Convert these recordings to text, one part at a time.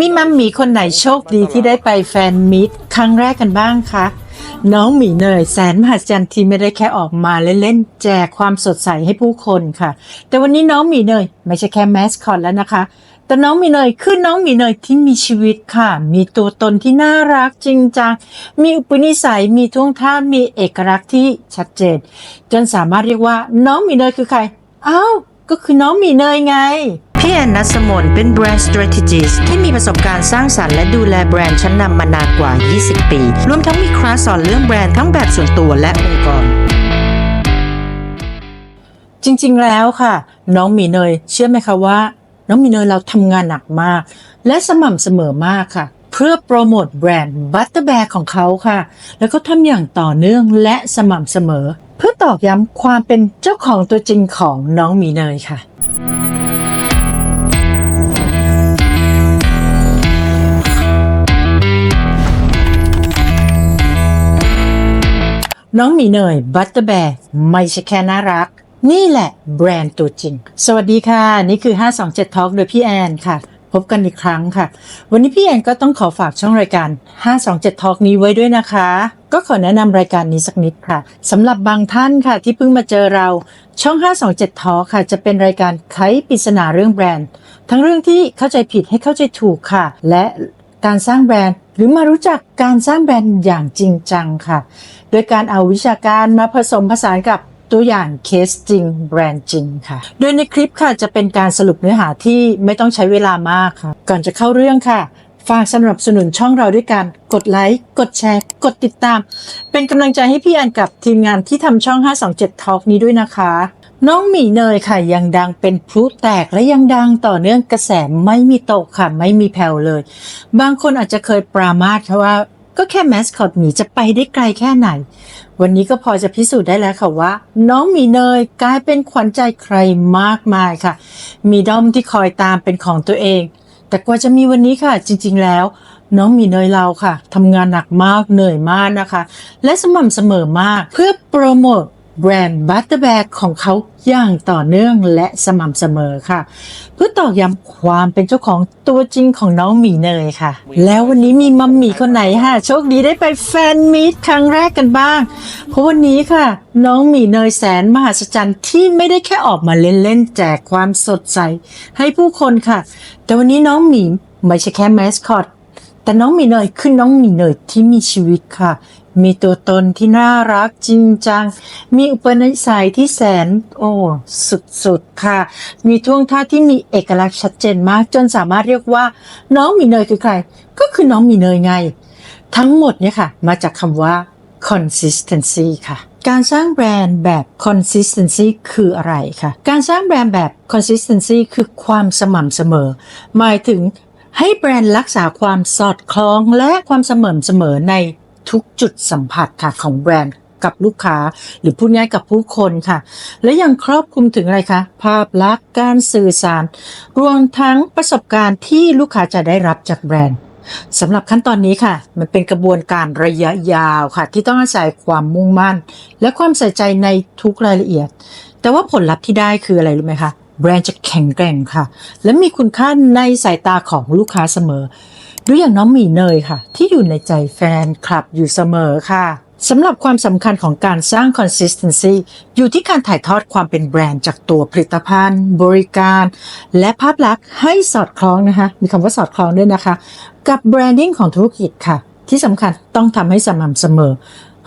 มีมัมหมีคนไหนโชคดีที่ได้ไปแฟนมิตครั้งแรกกันบ้างคะ น้องหมีเนยแสนมหัศจรรย์ที่ไม่ได้แค่ออกมาเล่นๆแจกความสดใสให้ผู้คนค่ะ แต่วันนี้น้องหมีเนยไม่ใช่แค่แมสคอตแล้วนะคะ แต่น้องหมีเนยคือน้องหมีเนยที่มีชีวิตค่ะ มีตัวตนที่น่ารักจริงจังมีอุปนิสัยมีท่วงท่ามีเอกลักษณ์ที่ชัดเจน จนสามารถเรียกว่าน้องหมีเนยคือใครอ้าวก็คือน้องหมีเนยไง พี่แอนนัสมนเป็นแบรนด์ strategist ที่มีประสบการณ์สร้างสรรค์และดูแลแบรนด์ชั้นนำมานานกว่า 20 ปี รวมทั้งมีคลาสสอนเรื่องแบรนด์ทั้งแบบส่วนตัวและองค์กร จริงๆแล้วค่ะ น้องมีเนย เชื่อไหมคะว่า น้องมีเนยเราทำงานหนักมาก และสม่ำเสมอมากค่ะ เพื่อโปรโมทแบรนด์บัตเตอร์แบกของเขาค่ะ แล้วก็ทำอย่างต่อเนื่องและสม่ำเสมอ เพื่อตอกย้ำความเป็นเจ้าของตัวจริงของน้องมีเนยค่ะ น้องหมีเนยบัตเตอร์แบร์ไม่ใช่แค่น่ารัก นี่แหละแบรนด์ตัวจริง สวัสดีค่ะ นี่คือ 527 Talk โดยพี่แอนค่ะ พบกันอีกครั้งค่ะ วันนี้พี่แอนก็ต้องขอฝากช่องรายการ 527 Talk นี้ไว้ด้วยนะคะ ก็ขอแนะนำรายการนี้สักนิดค่ะสำหรับบางท่านค่ะที่เพิ่งมาเจอเราช่อง 527 Talk ค่ะ จะเป็นรายการไขปริศนาเรื่องแบรนด์ ทั้งเรื่องที่เข้าใจผิดให้เข้าใจถูกค่ะ และ การสร้างแบรนด์ หรือมารู้จักการสร้างแบรนด์อย่างจริงจังค่ะ โดยการเอาวิชาการมาผสมผสานกับตัวอย่างเคสจริงแบรนด์จริงค่ะ โดยในคลิปค่ะจะเป็นการสรุปเนื้อหาที่ไม่ต้องใช้เวลามากค่ะ ก่อนจะเข้าเรื่องค่ะ ฝากสนับสนุนช่องเราด้วยการกดไลค์ กดแชร์ กดติดตาม เป็นกำลังใจให้พี่แอนกับทีมงานที่ทำช่อง 527 Talk นี้ด้วยนะคะ น้องหมีเนยค่ะยังดังเป็นพลุแตกและยังดังต่อเนื่องกระแสไม่มีตกค่ะ ไม่มีแผ่วเลย บางคนอาจจะเคยปรามาสค่ะว่าก็แค่แมสคอตหมีจะไปได้ไกลแค่ไหน วันนี้ก็พอจะพิสูจน์ได้แล้วค่ะว่า น้องหมีเนยกลายเป็นขวัญใจใครมากมายค่ะ มีด้อมที่คอยตามเป็นของตัวเอง แต่กว่าจะมีวันนี้ค่ะ จริง ๆ แล้ว น้องหมีเนยเราค่ะทำงานหนักมากเหนื่อยมากนะคะ และสม่ำเสมอมากเพื่อโปรโมท แบรนด์บัตเตอร์แบกของเขาอย่างต่อเนื่องและสม่ำเสมอค่ะ เพื่อตอกย้ำความเป็นเจ้าของตัวจริงของน้องหมีเนยค่ะ แล้ววันนี้มีมัมหมี่คนไหนค่ะ โชคดีได้ไปแฟนมีตครั้งแรกกันบ้าง เพราะวันนี้ค่ะ น้องหมีเนยแสนมหัศจรรย์ที่ไม่ได้แค่ออกมาเล่นๆแจกความสดใส ให้ผู้คนค่ะ แต่วันนี้น้องหมีไม่ใช่แค่แมสคอตแต่น้องหมีเนยคือน้องหมีเนยที่มีชีวิตค่ะ มีตัวตนที่น่ารักจริงจัง มีอุปนิสัยที่แสน โอ้สุดๆค่ะ มีท่วงท่าที่มีเอกลักษณ์ชัดเจนมาก จนสามารถเรียกว่า น้องมีเนยคือใคร ก็คือน้องมีเนยไง ทั้งหมดเนี่ยค่ะ มาจากคำว่า consistency ค่ะ การสร้างแบรนด์แบบ consistency คืออะไรคะการสร้างแบรนด์แบบ consistency คือความสม่ำเสมอ หมายถึงให้แบรนด์รักษาความสอดคล้องและความเสมอเสมอใน ทุกจุดสัมผัสค่ะของแบรนด์กับลูกค้า หรือพูดง่ายกับผู้คนค่ะ และยังครอบคลุมถึงอะไรคะ ภาพลักษณ์การสื่อสาร รวมทั้งประสบการณ์ที่ลูกค้าจะได้รับจากแบรนด์สำหรับขั้นตอนนี้ค่ะ มันเป็นกระบวนการระยะยาวค่ะ ที่ต้องอาศัยความมุ่งมั่น และความใส่ใจในทุกรายละเอียด แต่ว่าผลลัพธ์ที่ได้คืออะไรรู้ไหมคะแบรนด์จะแข็งแกร่งค่ะ และมีคุณค่าในสายตาของลูกค้าเสมอ ดูอย่างน้องหมีเนยค่ะ ที่อยู่ในใจแฟนคลับอยู่เสมอค่ะสำหรับความสำคัญของการสร้าง consistency อยู่ที่การถ่ายทอดความเป็นแบรนด์จากตัวผลิตภัณฑ์ บริการ และภาพลักษณ์ให้สอดคล้องนะคะ มีคำว่าสอดคล้องด้วยนะคะ กับแบรนดิ้งของธุรกิจค่ะ ที่สำคัญต้องทำให้สม่ำเสมอ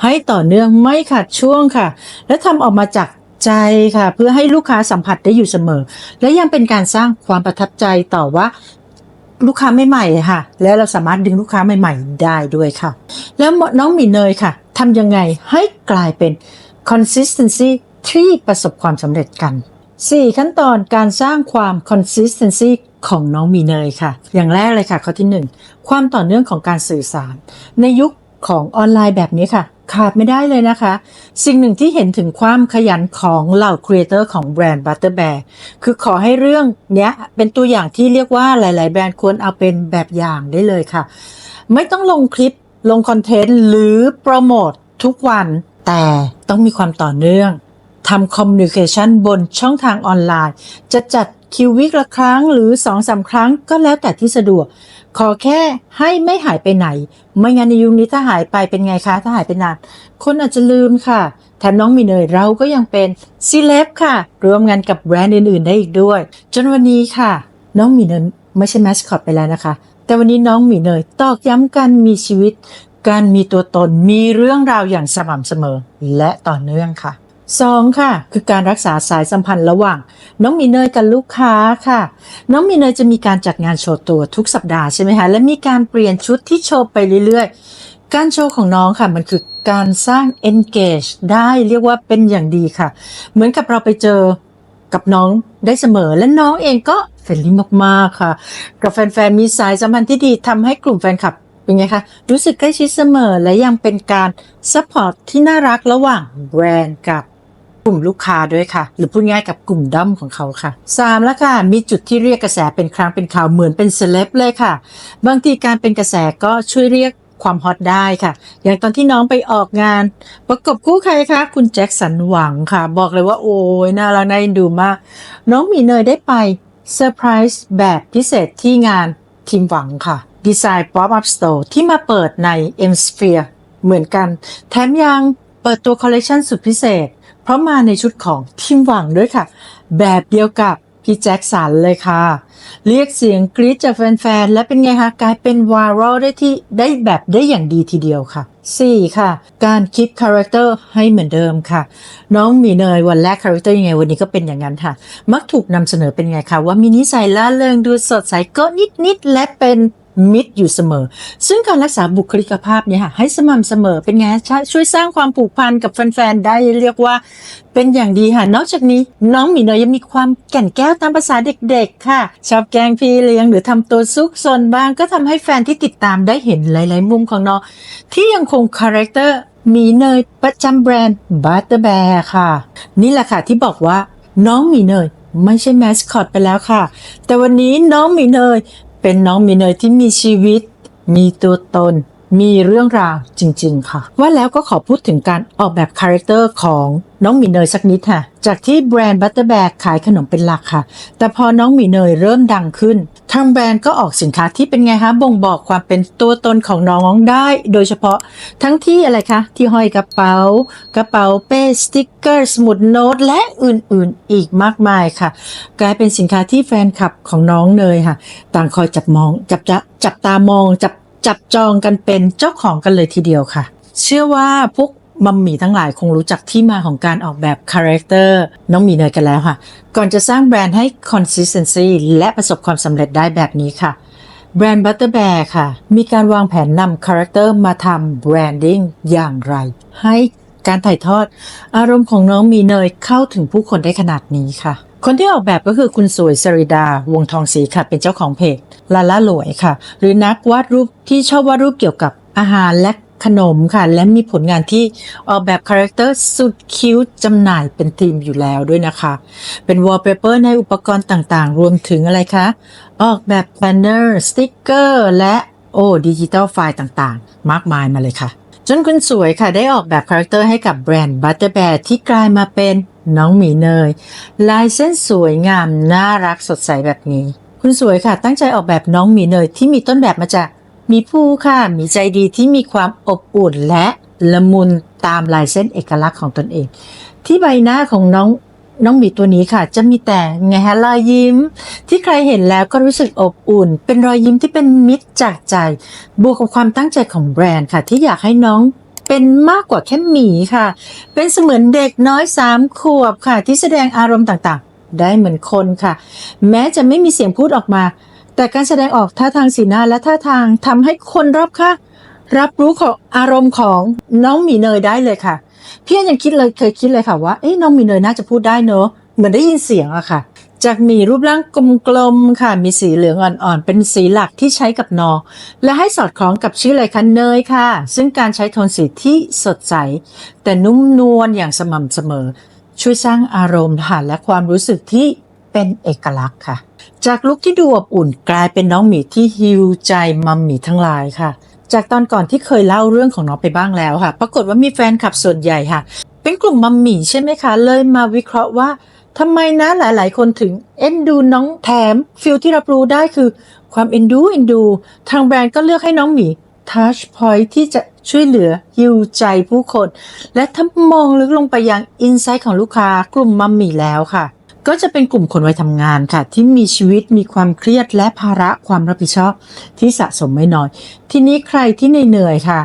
ให้ต่อเนื่องไม่ขาดช่วงค่ะ และทำออกมาจากใจค่ะ เพื่อให้ลูกค้าสัมผัสได้อยู่เสมอ และยังเป็นการสร้างความประทับใจต่อว่า ลูกค้าใหม่ๆค่ะ แล้วเราสามารถดึงลูกค้าใหม่ ๆ ได้ด้วยค่ะ แล้วน้องหมีเนยค่ะทำยังไงให้กลายเป็น consistency ที่ประสบความสำเร็จกัน 4 ขั้นตอนการสร้างความ consistency ของน้องมีเนยค่ะ อย่างแรกเลยค่ะ ข้อที่ 1 ความต่อเนื่องของการสื่อสาร ในยุค ของออนไลน์แบบนี้ค่ะ ขาดไม่ได้เลยนะคะ สิ่งหนึ่งที่เห็นถึงความขยันของเหล่าครีเอเตอร์ของแบรนด์ Butter Bear คือขอให้เรื่องเนี้ยเป็นตัวอย่างที่เรียกว่าหลาย ๆ แบรนด์ควรเอาเป็นแบบอย่างได้เลยค่ะ ไม่ต้องลงคลิปลงคอนเทนต์หรือโปรโมททุกวันแต่ต้องมีความต่อเนื่อง ทำคอมมิวนิเคชันบนช่องทางออนไลน์ จะจัดคิววิกละครั้งหรือ2อสาครั้งก็แล้วแต่ที่สะดวก ขอแค่ให้ไม่หายไปไหน ไม่งั้นในยุคนี้ถ้าหายไปเป็นไงคะ ถ้าหายไปนาน คนอาจจะลืมค่ะแถมน้องมีเนยเราก็ยังเป็นซีเลบค่ะ ร่วมงานกับแบรนด์อื่น ๆ ได้อีกด้วย จนวันนี้ค่ะ น้องมีเนยไม่ใช่แมสคอตไปแล้วนะคะ แต่วันนี้น้องมีเนยตอกย้ำการมีชีวิต การมีตัวตนมีเรื่องราวอย่างสม่ำเสมอ และต่อเนื่องค่ะ สองค่ะ คือการรักษาสายสัมพันธ์ระหว่าง น้องมีเนยกับลูกค้าค่ะ น้องมีเนยจะมีการจัดงานโชว์ตัวทุกสัปดาห์ใช่ไหมคะและมีการเปลี่ยนชุดที่โชว์ไปเรื่อยๆ การโชว์ของน้องค่ะมันคือการสร้าง engage ได้เรียกว่าเป็นอย่างดีค่ะ เหมือนกับเราไปเจอกับน้องได้เสมอและน้องเองก็เฟรนลี่มากๆค่ะ กับแฟนๆมีสายสัมพันธ์ที่ดีทำให้กลุ่มแฟนคลับเป็นไงคะรู้สึกใกล้ชิดเสมอและยังเป็นการซัพพอร์ตที่น่ารักระหว่างแบรนด์กับ กลุ่มลูกค้าด้วยค่ะ หรือพูดง่ายกับกลุ่มด้อมของเขาค่ะสามแล้วค่ะมีจุดที่เรียกกระแสเป็นครั้งเป็นข่าวเหมือนเป็นเซเลบเลยค่ะ บางทีการเป็นกระแสก็ช่วยเรียกความฮอตได้ค่ะ อย่างตอนที่น้องไปออกงาน ประกบคู่ใครคะ คุณแจ็คสันหวังค่ะ บอกเลยว่าโอ้ยน่ารักน่าเอ็นดูมาก น้องมีเนยได้ไปเซอร์ไพรส์แบบพิเศษที่งานทีมหวังค่ะดีไซน์ Pop Up Store ที่มาเปิดใน M Sphere เหมือนกัน แถมยังเปิดตัวคอลเลคชันสุดพิเศษ เพราะมาในชุดของทีมหวังด้วยค่ะ แบบเดียวกับพี่แจ็คสันเลยค่ะ เรียกเสียงกรี๊ดจากแฟนๆ และเป็นไงคะ กลายเป็นวารัลได้ที่ได้แบบได้อย่างดีทีเดียวค่ะ 4. ค่ะ การคิดคาแรคเตอร์ให้เหมือนเดิมค่ะ น้องหมีเนยวันแรกคาแรคเตอร์ยังไงวันนี้ก็เป็นอย่างนั้นค่ะ มักถูกนำเสนอเป็นไงคะว่ามีนิสัยล่าเริงดูสดใสก็นิดๆ และเป็น มิตรอยู่เสมอ ซึ่งการรักษาบุคลิกภาพเนี่ยค่ะให้สม่ำเสมอเป็นไงช,ช่วยสร้างความผูกพันกับแฟนๆได้เรียกว่าเป็นอย่างดีค่ะ นอกจากนี้น้องหมีเนยยังมีความแก่นแก้วตามภาษาเด็กๆ ค่ะ ชอบแกล้งพี่เลี้ยงหรือทำตัวซุกซนบ้างก็ทำให้แฟนที่ติดตามได้เห็นหลายๆ มุมของน้องที่ยังคงคาแรคเตอร์หมีเนยประจำแบรนด์บัตเตอร์แบร์ค่ะ นี่แหละค่ะที่บอกว่าน้องหมีเนยไม่ใช่แมสคอตไปแล้วค่ะ แต่วันนี้น้องหมีเนย เป็นน้องมีเนยที่มีชีวิต มีตัวตน มีเรื่องราวจริง ๆ ค่ะ ว่าแล้วก็ขอพูดถึงการออกแบบคาแรคเตอร์ของน้องหมีเนยสักนิดค่ะ จากที่แบรนด์บัตเตอร์แบกขายขนมเป็นหลักค่ะ แต่พอน้องหมีเนยเริ่มดังขึ้น ทางแบรนด์ก็ออกสินค้าที่เป็นไงคะบ่งบอกความเป็นตัวตนของน้องได้ โดยเฉพาะทั้งที่อะไรคะ ที่ห้อยกระเป๋า กระเป๋าเป้สติกเกอร์สมุดโน้ตและอื่นๆ อีกมากมายค่ะ กลายเป็นสินค้าที่แฟนคลับของน้องเนยค่ะ ต่างคอยจับมองจับจะจับตามองจับ จับจองกันเป็นเจ้าของกันเลยทีเดียวค่ะ เชื่อว่าพวกมัมมี่ทั้งหลายคงรู้จักที่มาของการออกแบบคาแรคเตอร์น้องมีเนยกันแล้วค่ะ ก่อนจะสร้างแบรนด์ให้ consistency และประสบความสำเร็จได้แบบนี้ค่ะ แบรนด์บัตเตอร์แบค่ะ มีการวางแผนนำคาแรคเตอร์มาทำแบรนดิ้งอย่างไร ให้ การถ่ายทอด อารมณ์ของน้องมีเนยเข้าถึงผู้คนได้ขนาดนี้ค่ะ คนที่ออกแบบก็คือคุณสวยสริดา วงทองศรีค่ะ เป็นเจ้าของเพจลาล่าหลวยค่ะ หรือนักวาดรูปที่ชอบวาดรูปเกี่ยวกับอาหารและขนมค่ะ และมีผลงานที่ออกแบบคาแรคเตอร์สุดคิ้วจำหน่ายเป็นธีมอยู่แล้วด้วยนะคะ เป็นวอลเปเปอร์ในอุปกรณ์ต่างๆ รวมถึงอะไรคะ ออกแบบแบนเนอร์ สติ๊กเกอร์ และโอ้ดิจิตอลไฟล์ต่างๆ มากมายมาเลยค่ะ จนคุณสวยค่ะได้ออกแบบคาแรคเตอร์ให้กับแบรนด์ Butterbear ที่กลายมาเป็นน้องหมีเนย ลายเส้นสวยงาม น่ารักสดใสแบบนี้ คุณสวยค่ะ ตั้งใจออกแบบน้องหมีเนยที่มีต้นแบบมาจากมีผู้ค่ะมีใจดีที่มีความอบอุ่นและละมุนตามลายเส้นเอกลักษณ์ของตนเอง ที่ใบหน้าของน้อง น้องหมีตัวนี้ค่ะ จะมีแต่ไงฮะรอยยิ้ม ที่ใครเห็นแล้วก็รู้สึกอบอุ่น เป็นรอยยิ้มที่เป็นมิตรจากใจ บวกกับความตั้งใจของแบรนด์ค่ะ ที่อยากให้น้องเป็นมากกว่าแค่หมีค่ะ เป็นเสมือนเด็กน้อยสามขวบค่ะ ที่แสดงอารมณ์ต่างๆ ได้เหมือนคนค่ะ แม้จะไม่มีเสียงพูดออกมา แต่การแสดงออกท่าทางสีหน้าและท่าทางทำให้คนรอบข้างรับรู้ของอารมณ์ของน้องหมีเนยได้เลยค่ะ พี่แอนยังคิดเลยเคยคิดเลยค่ะว่าเอ๊ะน้องมีเนยน่าจะพูดได้เนอะเหมือนได้ยินเสียงอะค่ะ จากหมีรูปร่างกลมๆค่ะ มีสีเหลืองอ่อนๆ เป็นสีหลักที่ใช้กับนอ และให้สอดคล้องกับชื่อเลยค่ะเนยค่ะ ซึ่งการใช้โทนสีที่สดใส แต่นุ่มนวลอย่างสม่ำเสมอ ช่วยสร้างอารมณ์ค่ะและความรู้สึกที่ เป็นเอกลักษณ์ค่ะ จากลุคที่ดูอบอุ่นกลายเป็นน้องหมีที่ฮิวใจมัมหมีทั้งหลายค่ะ จากตอนก่อนที่เคยเล่าเรื่องของน้องไปบ้างแล้วค่ะ ปรากฏว่ามีแฟนคลับส่วนใหญ่ค่ะ เป็นกลุ่มมัมหมีใช่ไหมคะ เลยมาวิเคราะห์ว่าทำไมนะหลาย ๆ คนถึงเอ็นดูน้องแถมฟิลที่รับรู้ได้คือความเอ็นดูเอ็นดู ทางแบรนด์ก็เลือกให้น้องหมีทัชพอยที่จะช่วยเหลือฮิวใจผู้คน และถ้ามองลึกลงไปยังอินไซต์ของลูกค้ากลุ่มมัมหมี่แล้วค่ะ ก็จะเป็นกลุ่มคนวัยทำงานค่ะ ที่มีชีวิตมีความเครียดและภาระความรับผิดชอบที่สะสมไม่น้อย ทีนี้ใครที่เหนื่อยค่ะ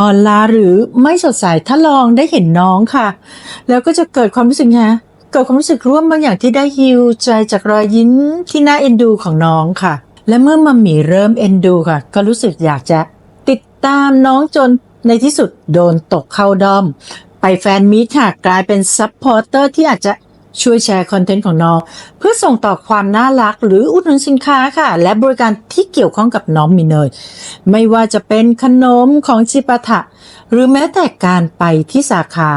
อ่อนล้าหรือไม่สดใสถ้าลองได้เห็นน้องค่ะ แล้วก็จะเกิดความรู้สึกไงเกิดความรู้สึกร่วมบางอย่างที่ได้ฮิวใจจากรอยยิ้มที่น่าเอ็นดูของน้องค่ะ และเมื่อมัมมี่เริ่มเอ็นดูค่ะ ก็รู้สึกอยากจะติดตามน้องจนในที่สุดโดนตกเข้าดอม ไปแฟนมีตค่ะ กลายเป็นซัพพอร์เตอร์ที่อาจจะ ช่วยแชร์คอนเทนต์ของน้อง เพื่อส่งต่อความน่ารักหรืออุดหนุนสินค้าค่ะ และบริการที่เกี่ยวข้องกับน้องมีเนยไม่ว่าจะเป็นขนมของจิปาถะ หรือแม้แต่การไปที่สาขา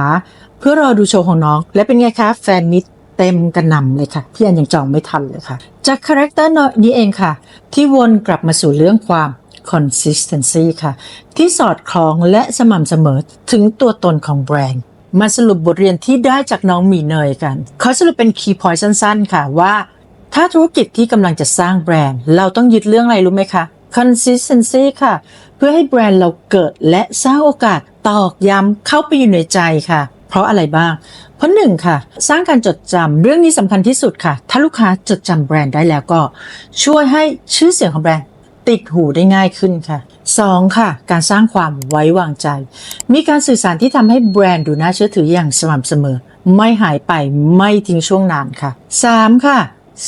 เพื่อรอดูโชว์ของน้อง และเป็นไงคะแฟนมิตเต็มกระหน่ำเลยค่ะพี่อันยังจองไม่ทันเลยค่ะ จากคาแรคเตอร์นี้เองค่ะ ที่วนกลับมาสู่เรื่องความ consistency ค่ะ ที่สอดคล้องและสม่ำเสมอถึงตัวตนของแบรนด์ มาสรุปบทเรียนที่ได้จากน้องหมีเนยกันเขาสรุปเป็นคีย์พอยต์สั้นๆ ค่ะว่า ถ้าธุรกิจที่กำลังจะสร้างแบรนด์ เราต้องยึดเรื่องอะไรรู้ไหมคะ consistency ค่ะ เพื่อให้แบรนด์เราเกิดและสร้างโอกาสตอกย้ำเข้าไปอยู่ในใจค่ะ เพราะอะไรบ้าง เพราะหนึ่งค่ะ สร้างการจดจำเรื่องนี้สำคัญที่สุดค่ะ ถ้าลูกค้าจดจำแบรนด์ได้แล้วก็ ช่วยให้ชื่อเสียงของแบรนด์ ติดหูได้ง่ายขึ้นค่ะ 2. ค่ะ การสร้างความไว้วางใจ มีการสื่อสารที่ทำให้แบรนด์ดูน่าเชื่อถืออย่างสม่ำเสมอ ไม่หายไปไม่ทิ้งช่วงนานค่ะ 3. ค่ะ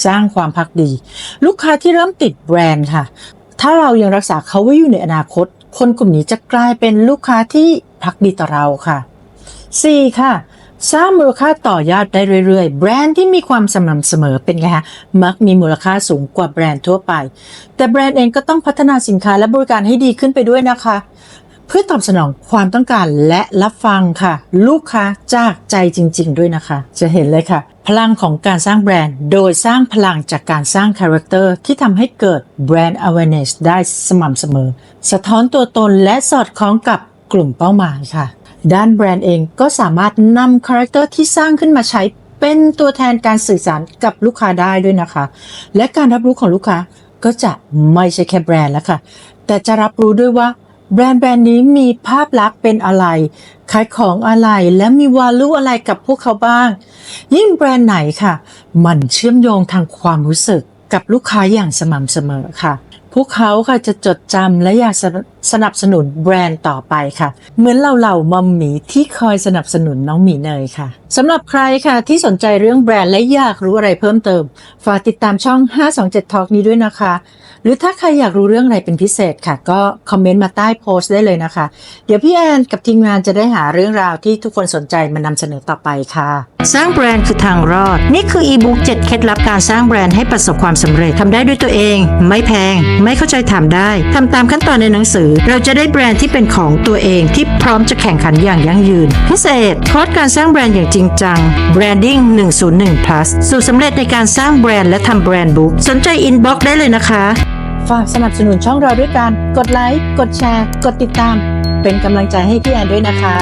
สร้างความพักดี ลูกค้าที่เริ่มติดแบรนด์ค่ะ ถ้าเรายังรักษาเขาไว้อยู่ในอนาคต คนกลุ่มนี้จะกลายเป็นลูกค้าที่พักดีต่อเราค่ะ 4. ค่ะ สร้างมูลค่าต่อยอดได้เรื่อยๆ แบรนด์ที่มีความสม่ำเสมอเป็นไงคะมักมีมูลค่าสูงกว่าแบรนด์ทั่วไป แต่แบรนด์เองก็ต้องพัฒนาสินค้าและบริการให้ดีขึ้นไปด้วยนะคะ เพื่อตอบสนองความต้องการและรับฟังค่ะ ลูกค้าจากใจจริง ๆ ด้วยนะคะ จะเห็นเลยค่ะ พลังของการสร้างแบรนด์ โดยสร้างพลังจากการสร้างคาแรคเตอร์ที่ทำให้เกิดแบรนด์ awareness ได้สม่ำเสมอ สะท้อนตัวตนและสอดคล้องกับ กลุ่มเป้าหมายค่ะ ด้านแบรนด์เองก็สามารถนำคาแรคเตอร์ที่สร้างขึ้นมาใช้เป็นตัวแทนการสื่อสารกับลูกค้าได้ด้วยนะคะ และการรับรู้ของลูกค้าก็จะไม่ใช่แค่แบรนด์แล้วค่ะ แต่จะรับรู้ด้วยว่าแบรนด์แบรนด์นี้มีภาพลักษณ์เป็นอะไร ขายของอะไร และมีวาลูอะไรกับพวกเขาบ้าง ยิ่งแบรนด์ไหนค่ะ มันเชื่อมโยงทางความรู้สึกกับลูกค้าอย่างสม่ำเสมอค่ะ พวกเขาค่ะจะจดจำและอยากสนสนับสนุนแบรนด์ต่อไปค่ะ เหมือนเราเหล่ามัมหมีที่คอยสนับสนุนน้องหมีเนยค่ะสำหรับใครค่ะที่สนใจเรื่องแบรนด์และอยากรู้อะไรเพิ่มเติม ฝากติดตามช่อง 527 Talk นี้ด้วยนะคะ หรือถ้าใครอยากรู้เรื่องอะไรเป็นพิเศษค่ะ ก็คอมเมนต์มาใต้โพสต์ได้เลยนะคะ เดี๋ยวพี่แอนกับทีมงานจะได้หาเรื่องราวที่ทุกคนสนใจมานำเสนอต่อไปค่ะ สร้างแบรนด์คือทางรอด นี่คืออีบุ๊ก7เคล็ดลับการสร้างแบรนด์ให้ประสบความสำเร็จทำได้ด้วยตัวเอง ไม่แพง ไม่เข้าใจถามได้ทำตามขั้นตอนในหนังสือ เราจะได้แบรนด์ที่เป็นของตัวเองที่พร้อมจะแข่งขันอย่างยั่งยืน พิเศษคอร์สการสร้างแบรนด์อย่างจริงจัง Branding 101 plus สูตรสำเร็จในการสร้างแบรนด์และทำแบรนด์บุ๊กสนใจอินบ็อกได้เลยนะคะ ฝากสนับสนุนช่องเราด้วยการกดไลค์กดแชร์ กดติดตาม เป็นกำลังใจให้พี่แอนด้วยนะคะ